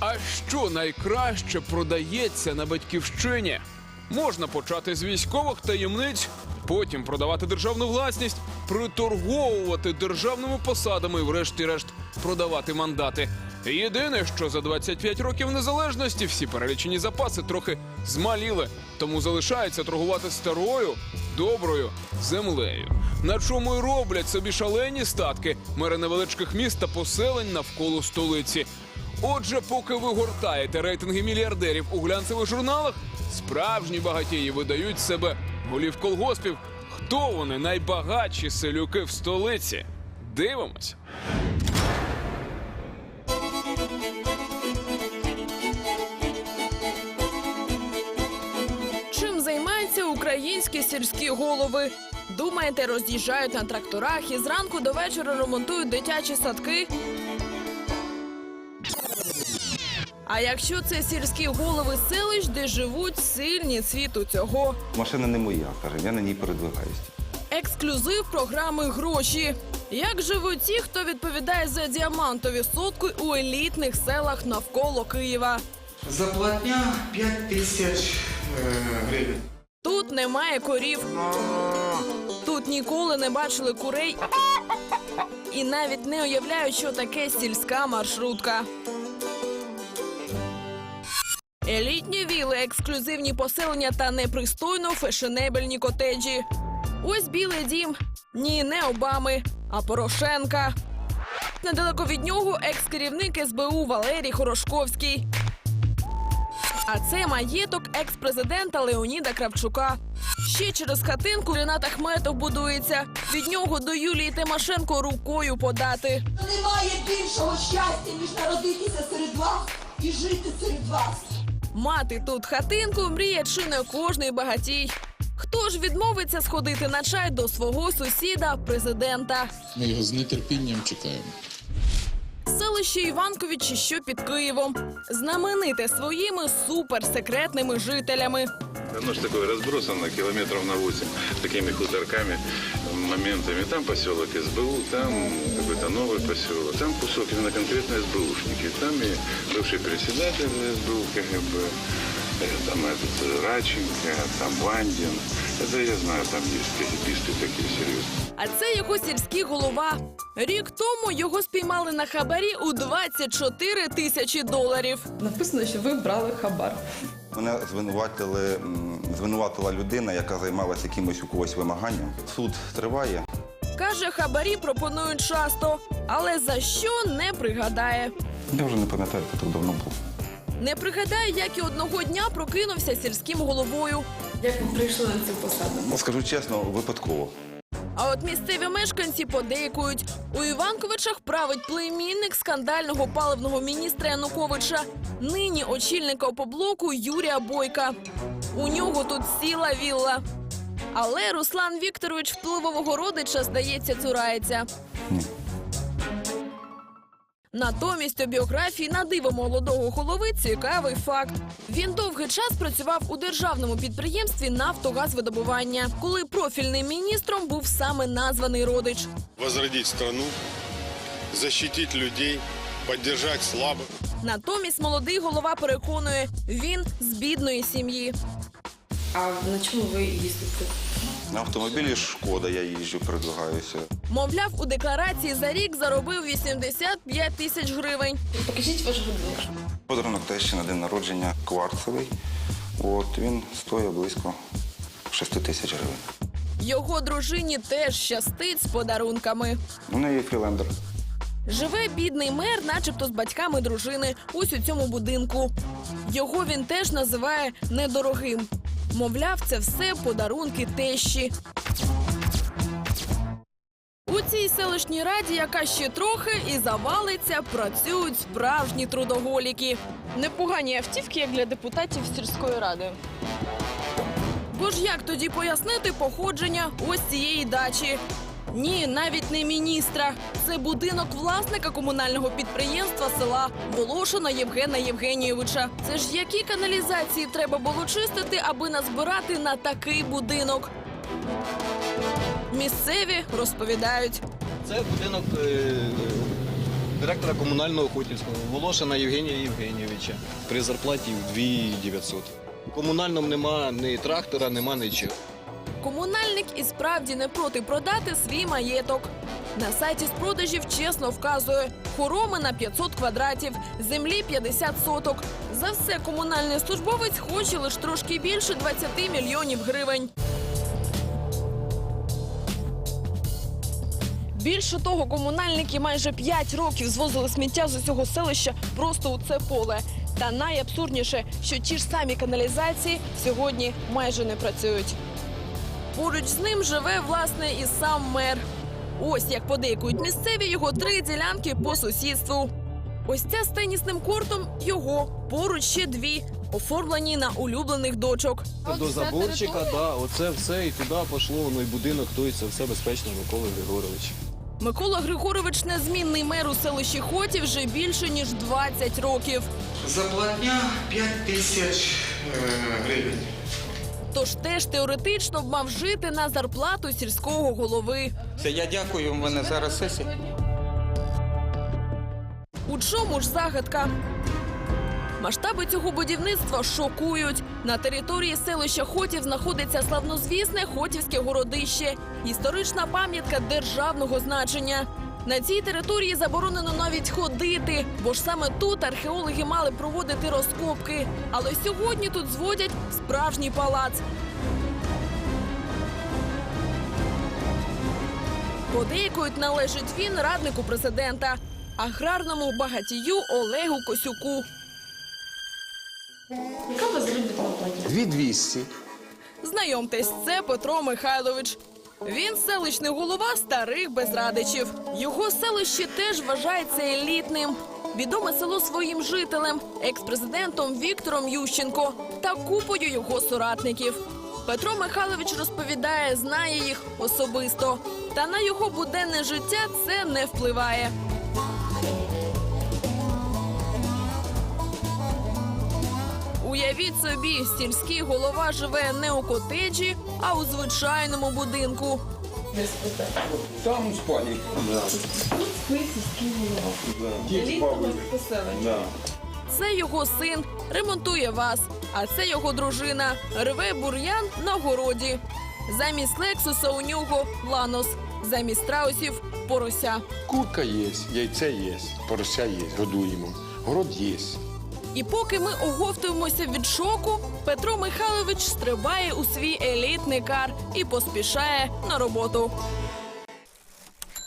А що найкраще продається на батьківщині? Можна почати з військових таємниць, потім продавати державну власність, приторговувати державними посадами і, врешті-решт, продавати мандати. Єдине, що за 25 років незалежності всі перелічені запаси трохи змаліли, тому залишається торгувати старою, доброю землею. На чому й роблять собі шалені статки мери невеличких міст та поселень навколо столиці. Отже, поки ви гортаєте рейтинги мільярдерів у глянцевих журналах, справжні багатії видають себе голів колгоспів. Хто вони найбагатші селюки в столиці? Дивимось. Чим займаються українські сільські голови? Думаєте, роз'їжджають на тракторах і зранку до вечора ремонтують дитячі садки? А якщо це сільські голови селищ, де живуть сильні світу цього? Машина не моя, каже, я на ній передвигаюся. Ексклюзив програми гроші. Як живуть ті, хто відповідає за діамантові сотки у елітних селах навколо Києва? Заплатня 5 тисяч е, гривень. Тут немає корів. Тут ніколи не бачили курей і навіть не уявляють, що таке сільська маршрутка. Елітні віли, ексклюзивні поселення та непристойно фешенебельні котеджі. Ось білий дім. Ні, не Обами, а Порошенка. Недалеко від нього екс-керівник СБУ Валерій Хорошковський. А це маєток екс-президента Леоніда Кравчука. Ще через хатинку Ренат Ахметов будується. Від нього до Юлії Тимошенко рукою подати. Немає більшого щастя, ніж народитися серед вас і жити серед вас. Мати тут хатинку мріє чи не кожний багатій. Хто ж відмовиться сходити на чай до свого сусіда, президента? Ми його з нетерпінням чекаємо. Селище Іванковичі, що під Києвом, знамените своїми суперсекретними жителями. Оно же такое разбросано километров на 8 такими хуторками, моментами. Там поселок СБУ, там какой-то новый поселок, там кусок именно конкретно СБУшники. Там и бывший председатель СБУ КГБ, э, там этот э, Раченко, там Вандин. Это я знаю, там есть КГБисты такие серьезные. А це його сільський голова. Рік тому його спіймали на хабарі у 24 тисячі доларів. Написано, що ви брали хабар. Мене звинуватили, звинуватила людина, яка займалася якимось у когось вимаганням. Суд триває. Каже, хабарі пропонують часто, але за що не пригадає. Я вже не пам'ятаю, це так давно було. Не пригадає, як і одного дня прокинувся сільським головою. Як ви прийшли на цю посаду? Ну, Скажу чесно, випадково. А от місцеві мешканці подейкують. У Іванковичах править племінник скандального паливного міністра Януковича, нині очільника опоблоку Юрія Бойка. У нього тут сіла вілла. Але Руслан Вікторович впливового родича, здається, цурається. Натомість у біографії на диво молодого голови цікавий факт. Він довгий час працював у державному підприємстві Нафтогазвидобування, коли профільним міністром був саме названий родич. возродить страну, защитить людей, поддержать слабых. Натомість молодий голова переконує, він з бідної сім'ї. А на чому ви їздите? На автомобілі шкода, я їжджу, передвигаюся. Мовляв, у декларації за рік заробив 85 тисяч гривень. Покажіть ваш будинок. Подарунок тещі на день народження кварцевий. От він стоїть близько 6 тисяч гривень. Його дружині теж щастить з подарунками. У неї фрілендер. Живе бідний мер, начебто з батьками дружини, ось у цьому будинку. Його він теж називає недорогим. Мовляв, це все подарунки тещі. У цій селищній раді, яка ще трохи і завалиться, працюють справжні трудоголіки. Непогані автівки, як для депутатів сільської ради. Бо ж як тоді пояснити походження ось цієї дачі? Ні, навіть не міністра. Це будинок власника комунального підприємства села Волошина Євгена Євгенійовича. Це ж які каналізації треба було чистити, аби назбирати на такий будинок? Місцеві розповідають. Це будинок е, директора комунального Хотівського Волошина Євгенія Євгенійовича при зарплаті в 2900. В комунальному нема ні трактора, нема нічого. Комунальник і справді не проти продати свій маєток. На сайті з продажів чесно вказує хороми на 500 квадратів, землі 50 соток. За все комунальний службовець хоче лише трошки більше 20 мільйонів гривень. Більше того, комунальники майже 5 років звозили сміття з усього селища просто у це поле. Та найабсурдніше, що ті ж самі каналізації сьогодні майже не працюють. Поруч з ним живе власне і сам мер. Ось як подейкують місцеві його три ділянки по сусідству. Ось ця з тенісним кортом його. Поруч ще дві, оформлені на улюблених дочок. До заборчика, да, оце все і туди пішло, воно і будинок, той це все безпечно, Микола Григорович. Микола Григорович незмінний мер у селищі Хоті вже більше ніж 20 років. Зарплатня 5 тисяч е, гривень. Тож теж теоретично б мав жити на зарплату сільського голови. Це я дякую, у мене зараз сесія. У чому ж загадка? Масштаби цього будівництва шокують. На території селища Хотів знаходиться славнозвісне Хотівське городище, історична пам'ятка державного значення. На цій території заборонено навіть ходити, бо ж саме тут археологи мали проводити розкопки. Але сьогодні тут зводять справжній палац. Подейкують належить він раднику президента, аграрному багатію Олегу Косюку. Яка у вас заробітна платня? 2200. Знайомтесь, це Петро Михайлович. Він селищний голова старих безрадичів. Його селище теж вважається елітним. Відоме село своїм жителем, екс-президентом Віктором Ющенко та купою його соратників. Петро Михайлович розповідає, знає їх особисто. Та на його буденне життя це не впливає. Уявіть собі, сільський голова живе не у котеджі, а у звичайному будинку. Там у спальні. Це його син ремонтує вас, а це його дружина рве бур'ян на городі. Замість лексуса у нього ланос, замість страусів порося. Курка є, яйце є, порося є, годуємо. Город є. І поки ми оговтуємося від шоку, Петро Михайлович стрибає у свій елітний кар і поспішає на роботу.